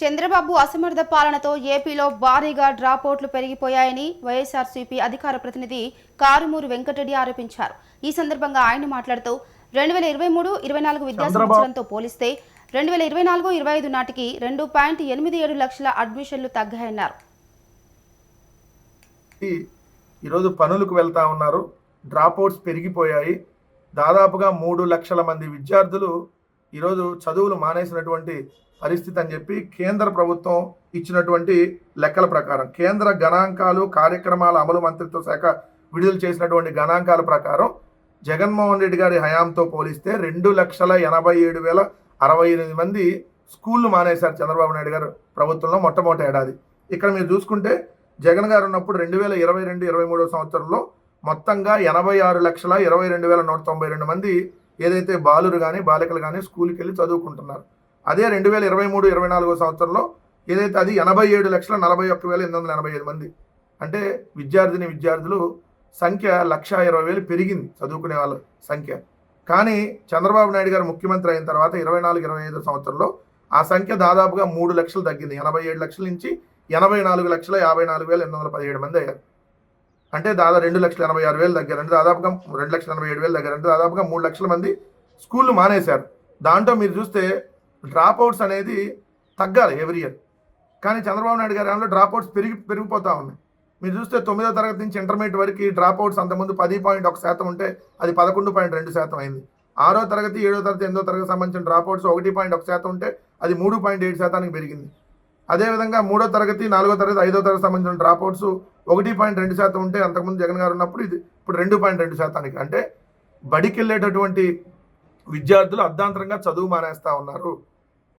చంద్రబాబు అసమర్థ పాలనతో ఏపీలో భారీగా డ్రాపౌట్లు పెరిగిపోయాయని వైఎస్ఆర్సీపీ అధికార ప్రతినిధి కారుమూరు వెంకటరెడ్డి ఆరోపించారు. ఈ సందర్భంగా ఆయన మాట్లాడుతూ రెండు వేల ఇరవై మూడు ఇరవై నాలుగు విద్యా సంవత్సరంతో పోలిస్తే రెండు వేల ఇరవై నాలుగు ఇరవై ఐదు నాటికి రెండు పాయింట్ ఎనిమిది ఏడు లక్షల అడ్మిషన్లు తగ్గాయన్నారు. ఈ ఈరోజు పనులకు వెళ్తా ఉన్నారు. డ్రాప్అవుట్స్ పెరిగిపోయాయి. దాదాపుగా మూడు లక్షల మంది విద్యార్థులు ఈరోజు చదువులు మానేసినటువంటి పరిస్థితి అని చెప్పి కేంద్ర ప్రభుత్వం ఇచ్చినటువంటి లెక్కల ప్రకారం కేంద్ర గణాంకాలు కార్యక్రమాల అమలు మంత్రిత్వ శాఖ విడుదల చేసినటువంటి గణాంకాల ప్రకారం జగన్మోహన్ రెడ్డి గారి హయాంతో పోలిస్తే రెండు లక్షల ఎనభై ఏడు వేల అరవై ఎనిమిది మంది స్కూళ్ళు మానేశారు చంద్రబాబు నాయుడు గారు ప్రభుత్వంలో మొట్టమొదటి ఏడాది. ఇక్కడ మీరు చూసుకుంటే జగన్ గారు ఉన్నప్పుడు రెండు వేల ఇరవై రెండు ఇరవై మూడో సంవత్సరంలో మొత్తంగా ఎనభై ఆరు లక్షల ఇరవై రెండు వేల నూట తొంభై రెండు మంది ఏదైతే బాలురు కానీ బాలికలు కానీ స్కూల్కి వెళ్ళి చదువుకుంటున్నారు. అదే రెండు వేల ఇరవై మూడు ఇరవై నాలుగో సంవత్సరంలో ఏదైతే అది ఎనభై ఏడు లక్షల నలభై ఒక్క వేల ఎనిమిది వందల ఎనభై ఐదు మంది. అంటే విద్యార్థిని విద్యార్థులు సంఖ్య లక్ష ఇరవై వేలు పెరిగింది చదువుకునే వాళ్ళ సంఖ్య. కానీ చంద్రబాబు నాయుడు గారు ముఖ్యమంత్రి అయిన తర్వాత ఇరవై నాలుగు ఇరవై ఐదు సంవత్సరంలో ఆ సంఖ్య దాదాపుగా మూడు లక్షలు తగ్గింది. ఎనభై ఏడు లక్షల నుంచి ఎనభై నాలుగు లక్షల యాభై నాలుగు వేల ఎనిమిది వందల పదిహేడు మంది అయ్యారు. అంటే దాదాపు రెండు లక్షల ఎనభై ఆరు వేల దగ్గర అంటే దాదాపుగా రెండు లక్షల ఎనభై ఏడు వేలు దగ్గర అంటే దాదాపుగా మూడు లక్షల మంది స్కూళ్ళు మానేశారు. దాంట్లో మీరు చూస్తే డ్రాప్ అవుట్స్ అనేది తగ్గాలి ఎవ్రీ ఇయర్. కానీ చంద్రబాబు నాయుడు గారి దాంట్లో డ్రాప్ అవుట్స్ పెరిగి పెరిగిపోతా ఉన్నాయి. మీరు చూస్తే తొమ్మిదో తరగతి నుంచి ఇంటర్మీడియట్ వరకు డ్రాప్ అవుట్స్ అంతకుముందు పది పాయింట్ ఒక శాతం ఉంటే అది పదకొండు పాయింట్ రెండు శాతం అయింది. ఆరో తరగతి ఏడో తరగతి ఎనిమిదో తరగతి సంబంధించిన డ్రాప్ అవుట్స్ ఒకటి పాయింట్ ఒక శాతం ఉంటే అది మూడు పాయింట్ ఏడు శాతానికి పెరిగింది. అదేవిధంగా మూడో తరగతి నాలుగో తరగతి ఐదో తరగతి సంబంధించిన డ్రాప్ అవుట్స్ ఒకటి పాయింట్ రెండు శాతం ఉంటే అంతకుముందు జగన్ గారు ఉన్నప్పుడు ఇది ఇప్పుడు రెండు పాయింట్ రెండు శాతానికి. అంటే బడికి వెళ్ళేటటువంటి విద్యార్థులు అర్ధాంతరంగా చదువు మానేస్తా ఉన్నారు.